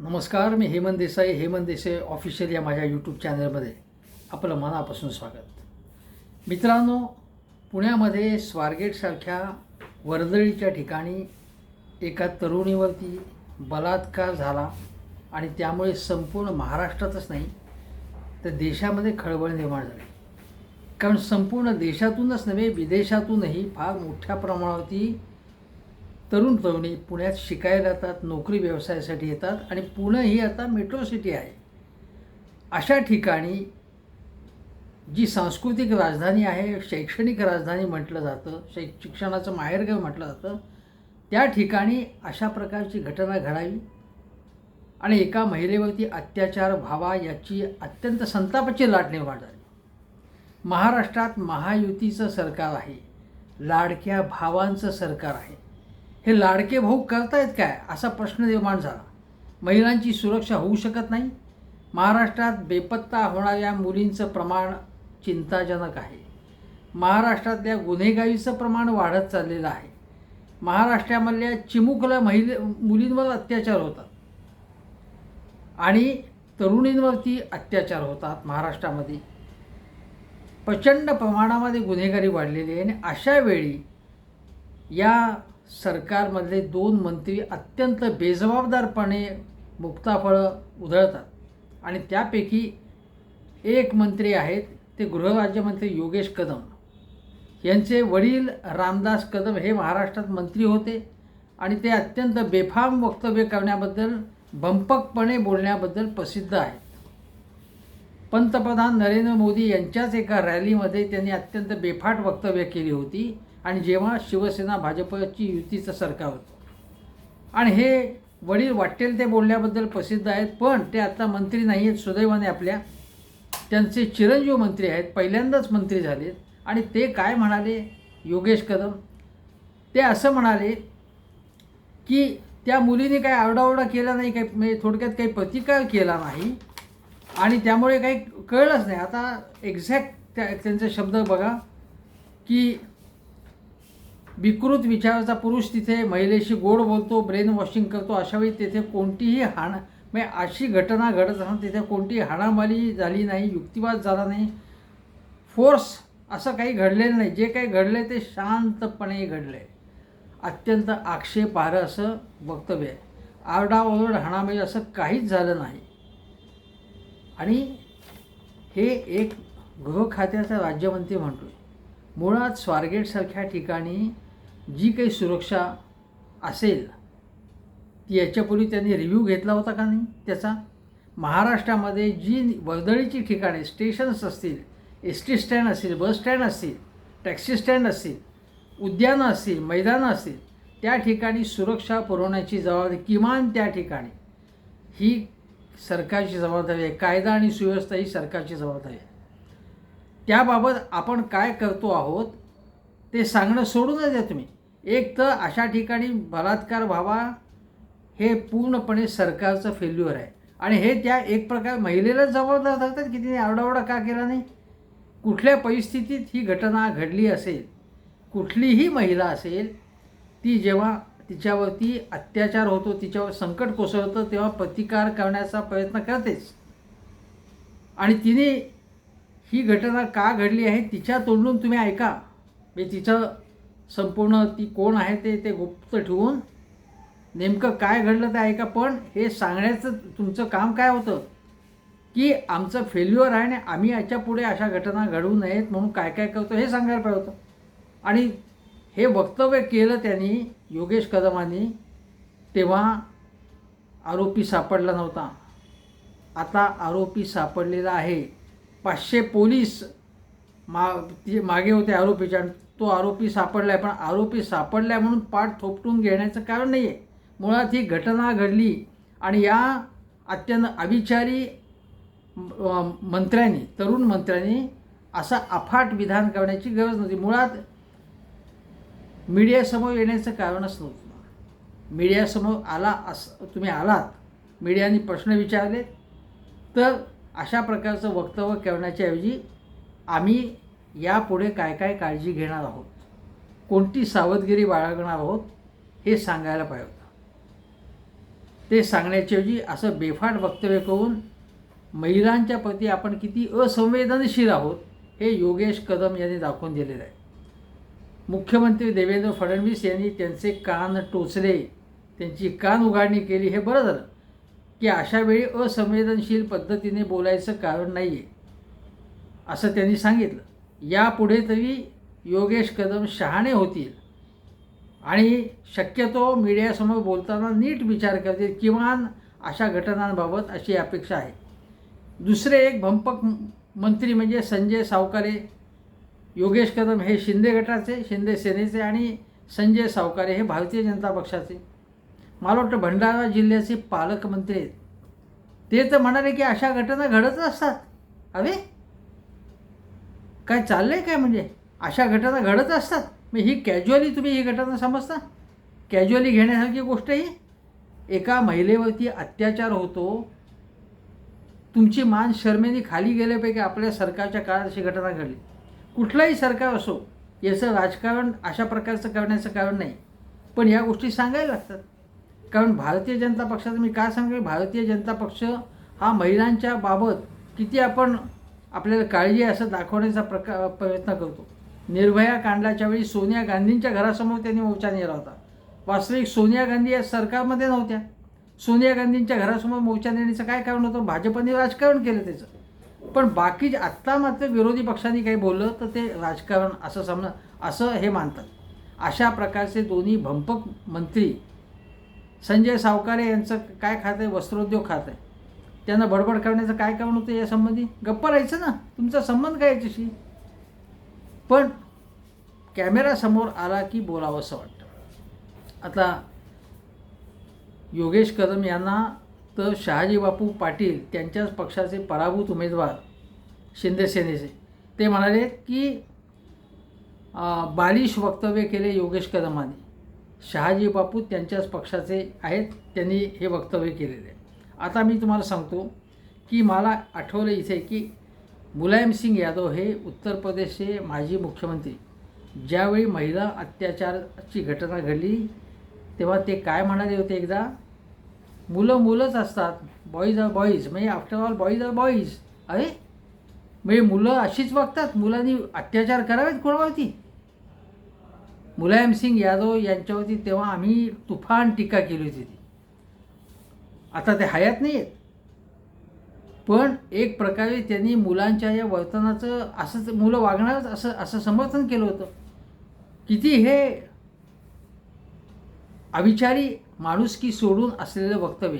नमस्कार मी हेमंत देसाई हेमंत देसाई ऑफिशियल या माझ्या यूट्यूब चॅनलमध्ये आपलं मनापासून स्वागत. मित्रांनो पुण्यामध्ये स्वारगेटसारख्या वर्दळीच्या ठिकाणी एका तरुणीवरती बलात्कार झाला आणि त्यामुळे संपूर्ण महाराष्ट्रातच नाही तर देशामध्ये खळबळ निर्माण झाली. कारण संपूर्ण देशातूनच नव्हे विदेशातूनही फार मोठ्या प्रमाणावरती तरुण तरुणी पुण्यात शिकायला येतात नोकरी व्यवसायासाठी येतात आणि पुणे ही आता मेट्रो सिटी आहे. अशा ठिकाणी जी सांस्कृतिक राजधानी आहे शैक्षणिक राजधानी म्हटलं जातं शै शिक्षणाचं माहेरघर म्हटलं जातं त्या ठिकाणी अशा प्रकारची घटना घडावी आणि एका महिलेवरती अत्याचार व्हावा याची अत्यंत संतापाची लाट निर्माण झाली. महाराष्ट्रात महायुतीचं सरकार आहे लाडक्या भावांचं सरकार आहे. हे लाडके भाऊ करतायत काय? असा प्रश्न निर्माण झाला. महिलांची सुरक्षा होऊ शकत नाही. महाराष्ट्रात बेपत्ता होणाऱ्या मुलींचं प्रमाण चिंताजनक आहे. महाराष्ट्रातल्या गुन्हेगारीचं प्रमाण वाढत चाललेलं आहे. महाराष्ट्रामधल्या चिमुकल्या महिले मुलींवर अत्याचार होतात. आणि तरुणींवरती अत्याचार होतात महाराष्ट्रामध्ये. प्रचंड प्रमाणामध्ये गुन्हेगारी वाढलेली आहे आणि अशा वेळी या सरकारमधले दोन मंत्री अत्यंत बेजबाबदारपणे मुक्ताफळं उधळतात. आणि त्यापैकी एक मंत्री आहेत ते गृहराज्यमंत्री योगेश कदम. यांचे वडील रामदास कदम हे महाराष्ट्रात मंत्री होते आणि ते अत्यंत बेफाम वक्तव्य करण्याबद्दल भंपकपणे बोलण्याबद्दल प्रसिद्ध आहेत. पंतप्रधान नरेंद्र मोदी यांच्याच एका रॅलीमध्ये त्यांनी अत्यंत बेफाट वक्तव्य केली होती. आणि जेव्हा शिवसेना भाजपची युतीचं सरकार होतं. आणि हे वडील वाटेल ते बोलल्याबद्दल प्रसिद्ध आहेत पण ते आता मंत्री नाही आहेत सुदैवाने आपल्या त्यांचे चिरंजीव मंत्री आहेत पहिल्यांदाच मंत्री झालेत. आणि ते काय म्हणाले योगेश कदम? ते असं म्हणाले की त्या मुलीने काही आरडाओरडा केला नाही काही म्हणजे थोडक्यात काही प्रतिकार केला नाही. आणि त्यामुळे काही कळलंच नाही. आता एक्झॅक्ट त्या त्यांचे शब्द बघा की विकृत विचाराचा पुरुष तिथे महिलेशी गोड बोलतो ब्रेन वॉशिंग करतो अशावेळी तेथे कोणतीही हाण म्हणजे अशी घटना घडत असताना तिथे कोणतीही हाणामाली झाली नाही युक्तिवाद झाला नाही. फोर्स असं काही घडलेलं नाही. जे काही घडले ते शांतपणे घडले अत्यंत आक्षेपार्ह असं वक्तव्य आहे. आरडाओरड हाणामारी असं काहीच झालं नाही. आणि हे एक गृह खात्याचा राज्यमंत्री म्हणतो मुळात स्वारगेटसारख्या ठिकाणी जी काही सुरक्षा असेल ती याच्यापूर्वी त्यांनी रिव्ह्यू घेतला होता का नाही? त्याचा महाराष्ट्रामध्ये जी वर्दळीची ठिकाणे स्टेशन्स असतील एस टी स्टँड असतील बस स्टँड असतील टॅक्सी स्टँड असतील उद्यानं असतील मैदानं असतील त्या ठिकाणी सुरक्षा पुरवण्याची जबाबदारी किमान त्या ठिकाणी. ही सरकारची जबाबदारी आहे. कायदा आणि सुव्यवस्था ही सरकारची जबाबदारी आहे. त्याबाबत आपण काय करतो आहोत ते सांगणं सोडूनच द्या तुम्ही. एक तर अशा ठिकाणी बलात्कार व्हावा हे पूर्णपणे सरकारचं फेल्युअर आहे. आणि हे त्या एक प्रकार महिलेला जबाबदार धरतात की तिने आवडावडा का केला नाही? कुठल्या परिस्थितीत ही घटना घडली असेल कुठलीही महिला असेल ती जेव्हा तिच्यावरती अत्याचार होतो तिच्यावर संकट कोसळतं तेव्हा प्रतिकार करण्याचा प्रयत्न करतेच. आणि तिने ही घटना का घडली आहे तिच्या तोंडून तुम्ही ऐका. म्हणजे तिचं संपूर्ण ती कोण आहे ते ते गुप्त ठेवून नेमकं काय घडलं ते ऐका पण हे सांगण्याचं तुमचं काम काय होतं? की आमचं फेल्युअर आहे आणि आम्ही याच्यापुढे अशा घटना घडवू नयेत म्हणून काय काय करतो हे सांगायला पाहिजे होतं. आणि हे वक्तव्य केलं त्यांनी योगेश कदमांनी तेव्हा आरोपी सापडला नव्हता. आता आरोपी सापडलेला आहे. पाचशे पोलीस मा ते मागे होते आरोपीच्या तो आरोपी सापडला आहे पण आरोपी सापडला म्हणून पाठ थोपटून घेण्याचं कारण नाही आहे मुळात ही घटना घडली आणि या अत्यंत अविचारी मंत्र्यांनी तरुण मंत्र्यांनी असं अफाट विधान करण्याची गरज नव्हती. मुळात मीडियासमोर येण्याचं कारणच नव्हतं मीडियासमोर आला असं तुम्ही आलात मीडियाने प्रश्न विचारले तर अशा प्रकारचं वक्तव्य करण्याच्याऐवजी आम्ही यापुढे काय काय काळजी घेणार आहोत? कोणती सावधगिरी बाळगणार आहोत? हे सांगायला पाहिजे होतं. ते सांगण्याच्याऐवजी असं बेफाट वक्तव्य करून महिलांच्या प्रती आपण किती असंवेदनशील आहोत हे योगेश कदम यांनी दाखवून दिलेलं आहे. मुख्यमंत्री देवेंद्र फडणवीस यांनी त्यांचे कान टोचले त्यांची कान उघाडणी केली हे बरं झालं. की अशा वेळी असंवेदनशील पद्धतीने बोलायचं कारण नाही आहे असं त्यांनी सांगितलं. यापुढे तरी योगेश कदम शहाणे होतील. आणि शक्यतो मीडियासमोर बोलताना नीट विचार करतील किमान अशा घटनांबाबत अशी अपेक्षा आहे. दुसरे एक भंपक मंत्री म्हणजे संजय सावकारे. योगेश कदम हे शिंदे गटाचे शिंदे सेनेचे आणि संजय सावकारे हे भारतीय जनता पक्षाचे. मला वाटतं भंडारा जिल्ह्याचे पालकमंत्री आहेत. ते तर म्हणाले की अशा घटना घडतच असतात. अरे? काय चाललंय काय म्हणजे? अशा घटना घडत असतात. मग ही कॅज्युअली तुम्ही ही घटना समजता? कॅज्युअली घेण्यासारखी गोष्ट ही? एका महिलेवरती अत्याचार होतो. तुमची मान शर्मेने खाली गेल्यापैकी आपल्या सरकारच्या काळात अशी घटना घडली. कुठलाही सरकार असो याचं राजकारण अशा प्रकारचं करण्याचं कारण नाही. पण या गोष्टी सांगायला लागतात. कारण भारतीय जनता पक्षाचं मी काय सांगेल भारतीय जनता पक्ष हा महिलांच्या बाबत किती आपण आपल्याला काळजी असं दाखवण्याचा प्रका प्रयत्न करतो. निर्भया कांडाच्या वेळी सोनिया गांधींच्या घरासमोर त्यांनी मोर्चा नेला होता. वास्तविक सोनिया गांधी या सरकारमध्ये नव्हत्या. सोनिया गांधींच्या घरासमोर मोर्चा नेण्याचं काय कारण होतं? भाजपने राजकारण केलं त्याचं. पण बाकी आत्ता मात्र विरोधी पक्षांनी काही बोललं तर ते राजकारण असं समजा असं हे मानतात. अशा प्रकारचे दोन्ही भंपक मंत्री संजय सावकारे यांचं काय खातं आहे वस्त्रोद्योग खातं आहे त्यांना बडबड करण्याचं काय कारण होतं यासंबंधी? गप्प राहायचं ना. तुमचा संबंध काय याच्याशी? पण कॅमेरासमोर आला की बोलावंसं वाटतं. आता योगेश कदम यांना तर शहाजी बापू पाटील त्यांच्याच पक्षाचे पराभूत उमेदवार शिंदेसेनेचे ते म्हणाले की बालिश वक्तव्य केले योगेश कदमांनी. शहाजी बापू त्यांच्याच पक्षाचे आहेत त्यांनी हे वक्तव्य केलेले आहे. आता मी तुम्हाला सांगतो की मला आठवलं इथे की मुलायम सिंग यादव हे उत्तर प्रदेशचे माजी मुख्यमंत्री. ज्यावेळी महिला अत्याचाराची घटना घडली तेव्हा ते काय म्हणाले होते एकदा? मुलं मुलंच असतात बॉईज आर बॉईज म्हणजे after all boys are boys अरे? म्हणजे मुलं अशीच वागतात मुलांनी अत्याचार करावेत कोणावरती? मुलायम सिंग यादव यांच्यावरती तेव्हा आम्ही तुफान टीका केली होती. आता ते हयात नाही आहेत पण एक प्रकारे त्यांनी मुलांच्या या वर्तनाचं असंच मुलं वागणारच असं असं समर्थन केलं होतं. किती हे अविचारी माणुसकी सोडून असलेलं वक्तव्य.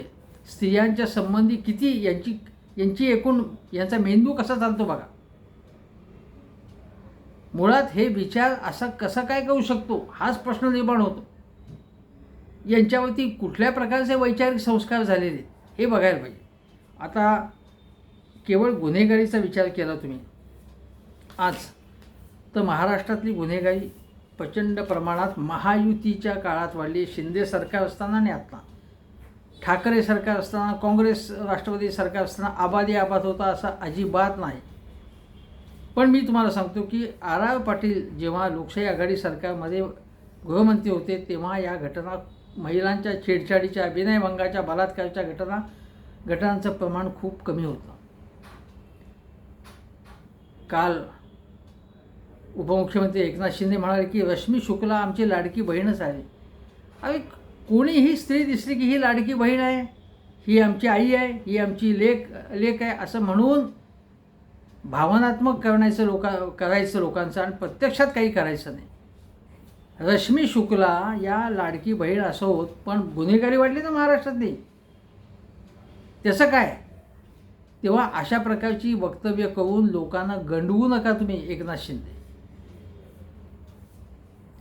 स्त्रियांच्या संबंधी किती यांची यांची एकूण यांचा मेंदू कसा चालतो बघा. मुळात हे विचार असा कसा काय करू शकतो? हाच प्रश्न निर्माण होतो. यांच्यावरती कुठल्या प्रकारचे वैचारिक संस्कार झालेले आहेत, हे बघायला पाहिजे. आता केवळ गुन्हेगारीचा विचार केला तुम्ही. आज तर महाराष्ट्रातली गुन्हेगारी प्रचंड प्रमाणात महायुतीच्या काळात वाढली. शिंदे सरकार असताना आणि आत्ता ठाकरे सरकार असताना काँग्रेस राष्ट्रवादी सरकार असताना आबादी आबाद होता असा अजिबात नाही. पण मी तुम्हाला सांगतो की आर आर पाटील जेव्हा लोकशाही आघाडी सरकारमध्ये गृहमंत्री होते तेव्हा या घटना महिलांच्या छेडछाडीच्या विनयभंगाच्या बलात्काराच्या घटना घटनांचं प्रमाण खूप कमी होतं. काल उपमुख्यमंत्री एकनाथ शिंदे म्हणाले की रश्मी शुक्ला आमची लाडकी बहीणच आहे अरे कोणीही स्त्री दिसली की ही लाडकी बहीण आहे? ही आमची आई आहे? ही आमची लेख लेख आहे? असं म्हणून भावनात्मक करण्याचं लोका करायचं लोकांचं आणि प्रत्यक्षात काही करायचं नाही. रश्मी शुक्ला या लाडकी बहीण असोत पण गुन्हेगारी वाढली ना नाही त्याचं काय? तेव्हा अशा प्रकारची वक्तव्य करून लोकांना गंडवू नका तुम्ही एकनाथ शिंदे.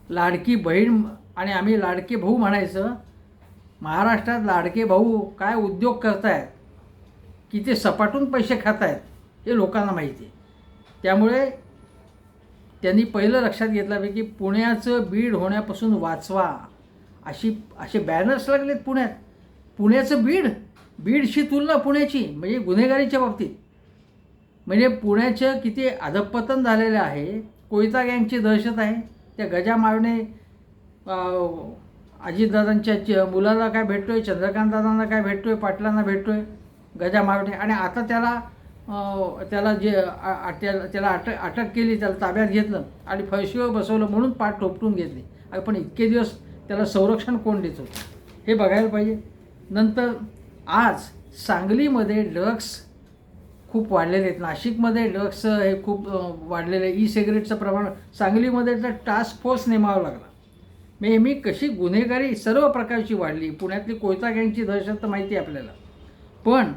लाडकी बहीण आणि आम्ही लाडके भाऊ म्हणायचं महाराष्ट्रात लाडके भाऊ काय उद्योग करतायत ते सपाटून पैसे खात आहेत हे लोकांना माहिती आहे. त्यामुळे त्यांनी पहिलं लक्षात घेतलं की पुण्याचं बीड होण्यापासून वाचवा. अशी असे बॅनर्स लागलेत पुण्यात. पुण्याचं बीड बीडशी तुलना पुण्याची म्हणजे गुन्हेगारीच्या बाबतीत. म्हणजे पुण्याचं किती अधपतन झालेलं आहे कोयता गँगची दहशत आहे त्या गजा मारणे अजितदादांच्या च मुलाला काय भेटतोय चंद्रकांत दादांना काय भेटतोय पाटलांना भेटतोय गजा मारणे आणि आता त्याला त्याला जे आ- त्याला त्याला अटक अटक केली त्याला ताब्यात घेतलं आणि फळशीवर बसवलं म्हणून पाठ टोपटून घेतली. पण इतके दिवस त्याला संरक्षण कोण देत होतं? हे बघायला पाहिजे. नंतर आज सांगलीमध्ये ड्रग्स खूप वाढलेले आहेत. नाशिकमध्ये ड्रग्स हे खूप वाढलेले वाढलेलं आहे. ई सिगरेटचं प्रमाण सांगलीमध्ये तर टास्क फोर्स नेमावा लागला. म्हणजे मी कशी गुन्हेगारी सर्व प्रकारची वाढली? पुण्यातली कोयता गँगची दहशत तर माहिती आहे आपल्याला. पण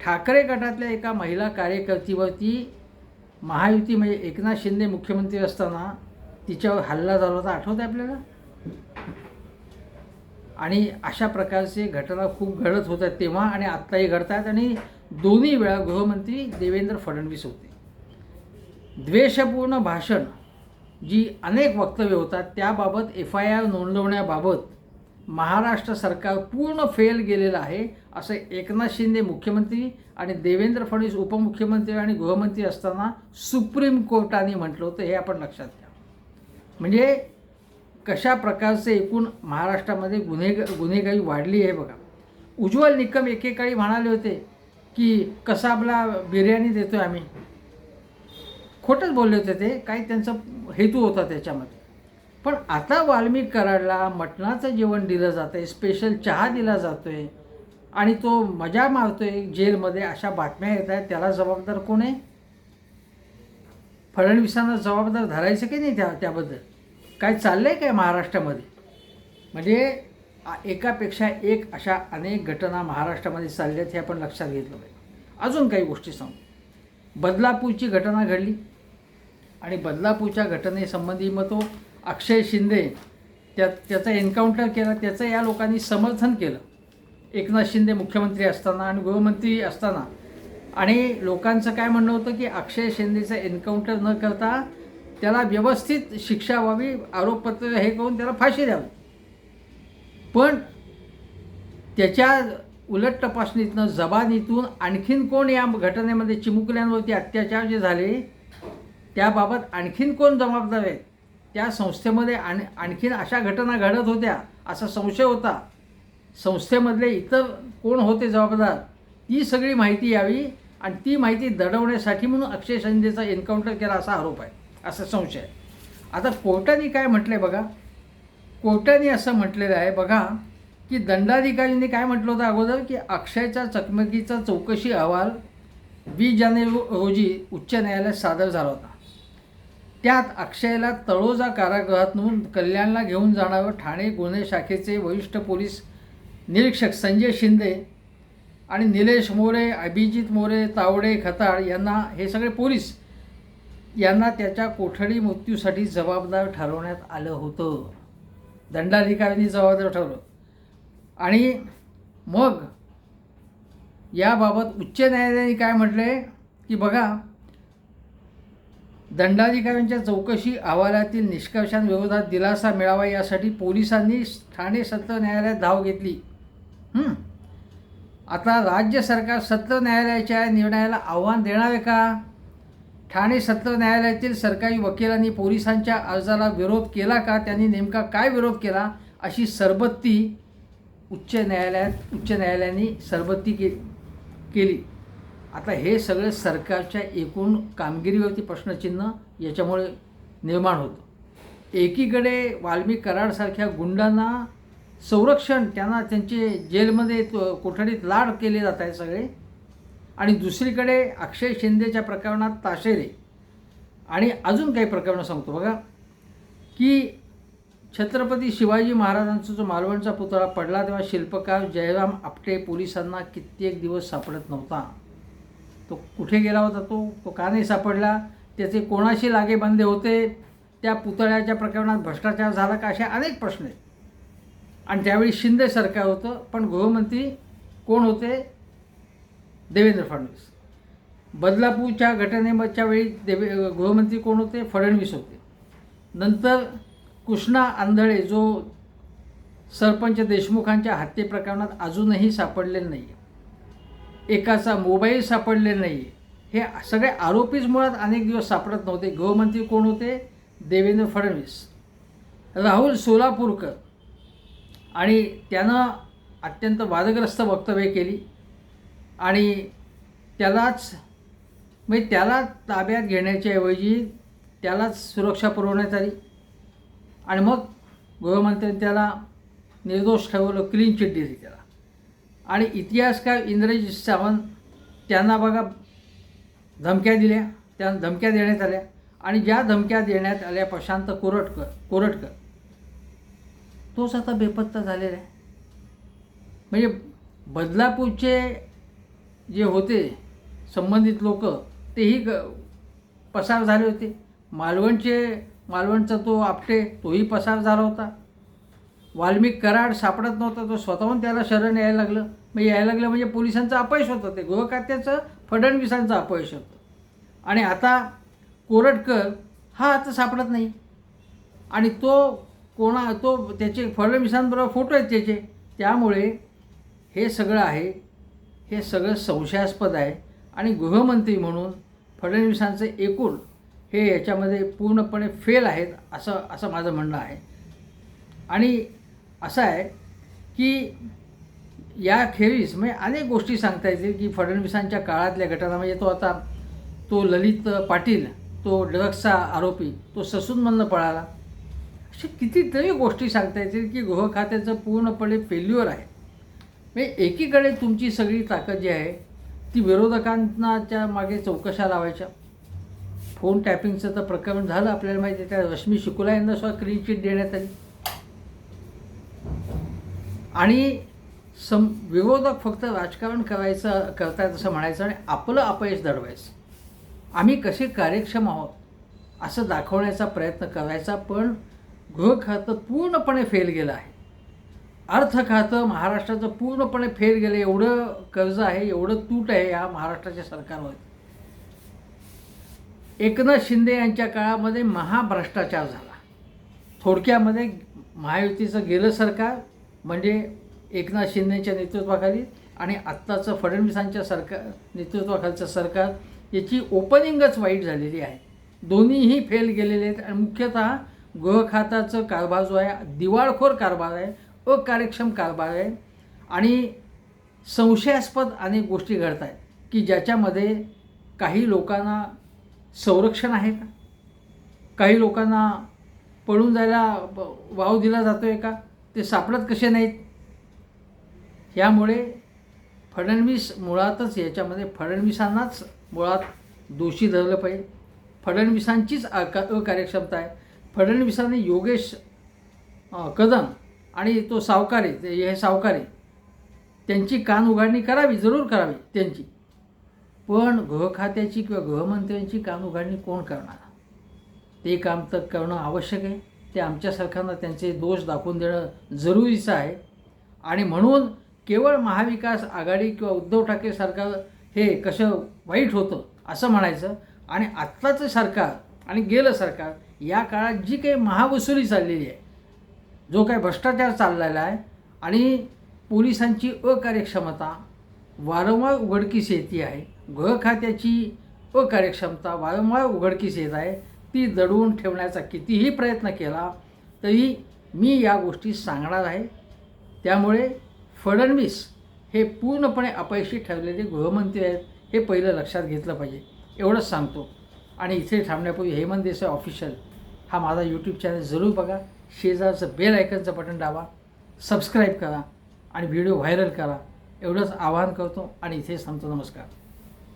ठाकरे गटातल्या एका महिला कार्यकर्तीवरती महायुती म्हणजे एकनाथ शिंदे मुख्यमंत्री असताना तिच्यावर हल्ला झाला होता. आठवतं आहे आपल्याला? आणि अशा प्रकारचे घटना खूप घडत होत्या तेव्हा आणि आत्ताही घडत आहेत आणि दोन्ही वेळा गृहमंत्री देवेंद्र फडणवीस होते. द्वेषपूर्ण भाषण जी अनेक वक्तव्य होतात त्याबाबत एफ आय आर नोंदवण्याबाबत महाराष्ट्र सरकार पूर्ण फेल गेलेलं आहे असं एकनाथ शिंदे मुख्यमंत्री आणि देवेंद्र फडणवीस उपमुख्यमंत्री आणि गृहमंत्री असताना सुप्रीम कोर्टाने म्हटलं होतं हे आपण लक्षात घ्या. म्हणजे कशा प्रकारचे एकूण महाराष्ट्रामध्ये गुन्हे गुन्हेगारी वाढली आहे बघा. उज्ज्वल निकम एकेकाळी म्हणाले होते की कसा आपला बिर्याणी देतो आहे आम्ही. खोटंच बोलले होते ते काही त्यांचा हेतू होता त्याच्यामध्ये. पण आता वाल्मिक कराडला मटणाचं जेवण दिलं जातं आहे स्पेशल चहा दिला जातो आहे आणि तो मजा मारतो आहे जेलमध्ये अशा बातम्या येत आहेत. त्याला जबाबदार कोण आहे? फडणवीसांना जबाबदार धरायचं की नाही त्या त्याबद्दल? काय चाललं आहे काय महाराष्ट्रामध्ये? म्हणजे एकापेक्षा एक अशा अनेक घटना महाराष्ट्रामध्ये चालल्या आहेत हे आपण लक्षात घेतलं पाहिजे. अजून काही गोष्टी सांगू. बदलापूरची घटना घडली. आणि बदलापूरच्या घटनेसंबंधी मग तो अक्षय शिंदे त्या त्याचा एन्काउंटर केला त्याचं या लोकांनी समर्थन केलं. एकनाथ शिंदे मुख्यमंत्री असताना आणि गृहमंत्री असताना. आणि लोकांचं काय म्हणणं होतं की अक्षय शिंदेचं एन्काउंटर न करता त्याला व्यवस्थित शिक्षा व्हावी आरोपपत्र हे करून त्याला फाशी द्यावी. पण त्याच्या उलट तपासणीतनं जबानीतून आणखीन कोण या घटनेमध्ये चिमुकल्यांवरती अत्याचार जे झाले त्याबाबत आणखीन कोण जबाबदार आहेत त्या संस्थेमध्ये आण आणखीन अशा घटना घडत होत्या असा संशय होता. संस्थेमधले इतर कोण होते जबाबदार? ती सगळी माहिती यावी आणि ती माहिती दडवण्यासाठी म्हणून अक्षय शिंदेचा एन्काउंटर केला असा आरोप आहे असा संशय आहे. आता कोर्टाने काय म्हटलं आहे बघा? कोर्टाने असं म्हटलेलं आहे बघा की दंडाधिकाऱ्यांनी काय म्हटलं होतं अगोदर? की अक्षयच्या चकमकीचा चौकशी अहवाल वीस जानेवारी रोजी उच्च न्यायालयात सादर झाला होता. त्यात अक्षयला तळोजा कारागृहातून कल्याणला घेऊन जाणारं ठाणे गुन्हे शाखेचे वरिष्ठ पोलीस निरीक्षक संजय शिंदे आणि निलेश मोरे अभिजित मोरे तावडे खताळ यांना हे सगळे पोलीस यांना त्याच्या कोठडी मृत्यूसाठी जबाबदार ठरवण्यात आलं होतं. दंडाधिकाऱ्यांनी जबाबदार ठरवलं. आणि मग याबाबत उच्च न्यायालयाने काय म्हटलं? की बघा दंडाधिकाऱ्यांच्या चौकशी अहवालातील निष्कर्षांविरोधात दिलासा मिळावा यासाठी पोलिसांनी ठाणे सत्र न्यायालयात धाव घेतली. आता राज्य सरकार सत्र न्यायालयाच्या निर्णयाला आव्हान देणार आहे का? ठाणे सत्र न्यायालयातील सरकारी वकिलांनी पोलिसांच्या अर्जाला विरोध केला का? त्यांनी नेमका काय विरोध केला? अशी सरबत्ती उच्च न्यायालयात उच्च न्यायालयाने सरबत्ती के केली. आता हे सगळे सरकारच्या एकूण कामगिरीवरती प्रश्नचिन्ह याच्यामुळे निर्माण होतं. एकीकडे वाल्मी कराडसारख्या गुंडांना संरक्षण त्यांना त्यांचे जेलमध्ये कोठडीत लाड केले जात आहे सगळे आणि दुसरीकडे अक्षय शिंदेच्या प्रकरणात ताशेरे आणि अजून काही प्रकरणं सांगतो. बघा की छत्रपती शिवाजी महाराजांचा जो मालवणचा पुतळा पडला तेव्हा शिल्पकार जयराम आपटे पोलिसांना कित्येक दिवस सापडत नव्हता. तो कुठे गेला होता तो? तो का नाही सापडला? त्याचे कोणाशी लागेबंदे होते? त्या पुतळ्याच्या प्रकरणात भ्रष्टाचार झाला का? असे अनेक प्रश्न आहेत. आणि त्यावेळी शिंदे सरकार होतं पण गृहमंत्री कोण होते? देवेंद्र फडणवीस. बदलापूरच्या घटनेच्या वेळी देवे गृहमंत्री कोण होते? फडणवीस होते. नंतर कृष्णा आंधळे जो सरपंच देशमुखांच्या हत्येप्रकरणात अजूनही सापडलेला नाही आहे एकाचा मोबाईल सापडले नाही. हे सगळे आरोपीच मुळात अनेक दिवस सापडत नव्हते. गृहमंत्री कोण होते? देवेंद्र फडणवीस. राहुल सोलापूरकर. आणि त्यानं अत्यंत वादग्रस्त वक्तव्य केली. आणि त्यालाच म्हणजे त्याला ताब्यात घेण्याच्या ऐवजी त्यालाच सुरक्षा पुरवण्यात आली. आणि मग गृहमंत्र्यांनी त्याला निर्दोष ठेवलं क्लीन चिट दिली त्याला. आणि इतिहासकार इंद्रजित सावंत त्यांना बघा धमक्या दिल्या त्या धमक्या देण्यात आल्या. आणि ज्या धमक्या देण्यात आल्या प्रशांत कोरटकर कोरटकर. तोच आता बेपत्ता झालेला आहे. म्हणजे बदलापूरचे जे होते संबंधित लोक तेही ग पसार झाले होते. मालवणचे मालवणचा तो आपटे तोही पसार झाला होता. वाल्मिक कराड सापडत नव्हता तो स्वतःहून त्याला शरण यायला लागलं. मग यायला लागलं म्हणजे पोलिसांचं अपयश होतं ते. गृहखात्याचं फडणवीसांचं अपयश होतं. आणि आता कोरटकर हा आता सापडत नाही. आणि तो कोणा तो त्याचे फडणवीसांबरोबर फोटो आहेत त्याचे. त्यामुळे हे सगळं आहे हे सगळं संशयास्पद आहे. आणि गृहमंत्री म्हणून फडणवीसांचं एकूण हे याच्यामध्ये पूर्णपणे फेल आहेत असं असं माझं म्हणणं आहे. आणि असं आहे की याखेरीज म्हणजे अनेक गोष्टी सांगता येतील की फडणवीसांच्या काळातल्या घटना म्हणजे तो आता तो ललित पाटील तो ड्रग्सचा आरोपी तो ससूनमधनं पळाला. अशा कितीतरी गोष्टी सांगता येतील की गृह खात्याचं पूर्णपणे फेल्युअर आहे. म्हणजे एकीकडे तुमची सगळी ताकद जी आहे ती विरोधकांनाच्या मागे चौकशा लावायच्या. फोन टॅपिंगचं तर प्रकरण झालं आपल्याला माहिती आहे त्या रश्मी शुक्ला यांना सुद्धा क्लीन चिट देण्यात आली. आणि सम विरोधक फक्त राजकारण करायचं करतायत असं म्हणायचं आणि आपलं अपयश दडवायचं. आम्ही कसे कार्यक्षम आहोत असं दाखवण्याचा प्रयत्न करायचा पण गृह खातं पूर्णपणे फेल गेलं आहे. अर्थ खातं महाराष्ट्राचं पूर्णपणे फेल गेलं एवढं कर्ज आहे एवढं तूट आहे या महाराष्ट्राच्या सरकारवर एकनाथ शिंदे यांच्या काळामध्ये महाभ्रष्टाचार झाला. थोडक्यामध्ये महायुतीचं गेलं सरकार म्हणजे एकनाथ शिंदेच्या नेतृत्वाखाली आणि आत्ताचं फडणवीसांच्या सरकार नेतृत्वाखालचं सरकार याची ओपनिंगच वाईट झालेली आहे. दोन्हीही फेल गेलेले आहेत आणि मुख्यतः गृहखाताचं कारभार जो आहे दिवाळखोर कारभार आहे अकार्यक्षम कारभार आहे आणि संशयास्पद अनेक गोष्टी घडत आहेत की ज्याच्यामध्ये काही लोकांना संरक्षण आहे का? काही लोकांना पळून जायला वाव दिला जातो आहे का? ते सापडत कसे नाहीत? यामुळे फडणवीस मुळातच याच्यामध्ये फडणवीसांनाच मुळात दोषी धरलं पाहिजे. फडणवीसांचीच अका अकार्यक्षमता आहे. फडणवीसांनी योगेश कदम आणि तो सावकारी हे सावकारी त्यांची कान उघडणी करावी जरूर करावी त्यांची. पण गृह खात्याची किंवा गृहमंत्र्यांची कान उघडणी कोण करणार? ते काम तर करणं आवश्यक आहे. ते आमच्या त्यांचे दोष दाखवून देणं जरुरीचं आहे. आणि म्हणून केवळ महाविकास आघाडी किंवा उद्धव ठाकरे सरकार हे कसं वाईट होतं असं म्हणायचं. आणि आत्ताचं सरकार आणि गेलं सरकार या काळात जी काही महावसुली चाललेली आहे जो काही भ्रष्टाचार चाललेला आहे आणि पोलिसांची अकार्यक्षमता वारंवार उघडकीस येते आहे गृह खात्याची अकार्यक्षमता वारंवार उघडकीस येत आहे ती जडवून ठेवण्याचा कितीही प्रयत्न केला तरी मी या गोष्टी सांगणार आहे. त्यामुळे फडणवीस हे पूर्णपणे अपयशी ठरलेले गृहमंत्री आहेत हे पहिलं लक्षात घेतलं पाहिजे. एवढंच सांगतो. आणि इथे थांबण्यापूर्वी हेमंत देसाई ऑफिशियल हा माझा यूट्यूब चॅनल जरूर बघा. शेजारचं बेल आयकनचं बटन दाबा. सबस्क्राईब करा आणि व्हिडिओ व्हायरल करा. एवढंच आवाहन करतो आणि इथे थांबतो. नमस्कार.